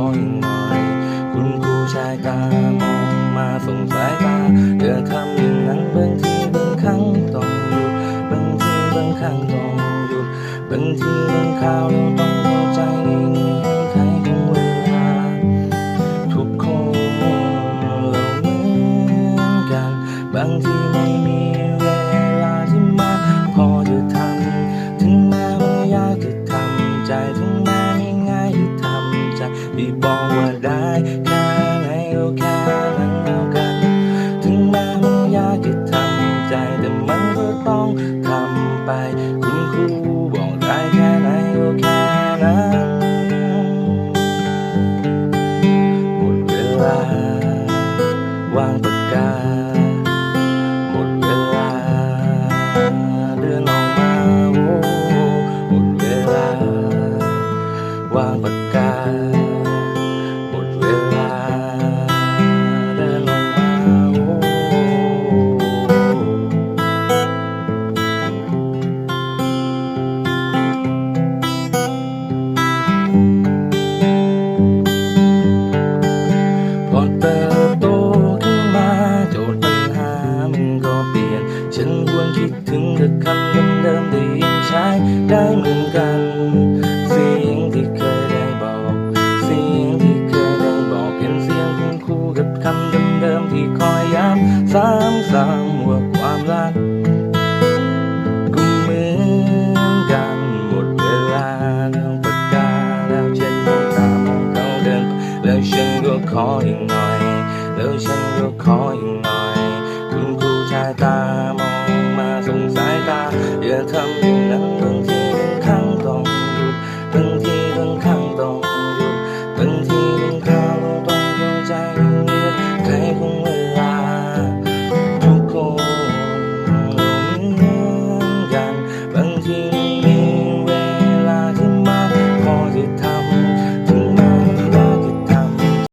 ออีกหน่อย คุณครูชายตามองมาส่งสายตาเจอคำอย่างนั้นบางทีบางครั้งต้องหยุดบางทีบางครั้งต้องหยุดบางทีบางคราว ที่บอกว่าได้แค่ไหนก็แค่นั้นแล้วกัน ถึงแม้มันยากจะทำใจแต่มันก็ต้องทำไป คุณครูบอกได้แค่ไหนก็แค่นั้นหมดเวลาวางปากกาหมดเวลาเดินออกมาโอ้หมดเวลาวางปากกา เหมือนกันสิ่งที่เคยได้บอก เสิ่งที่เคยได้บอกเป็นเสียงคุณครูกับคำเดิมๆที่คอยย้ำซ้ำๆว่าความรักก็เหมือนกันหมดเวลาเรื่องปากกาแล้วเช็ดน้ำตามองเขาเดินแล้วฉันก็ขออีกหน่อย แล้วฉันก็ขออีกหน่อย คุณครูชายตามองมาสงสายตาอย่าทำอย่าง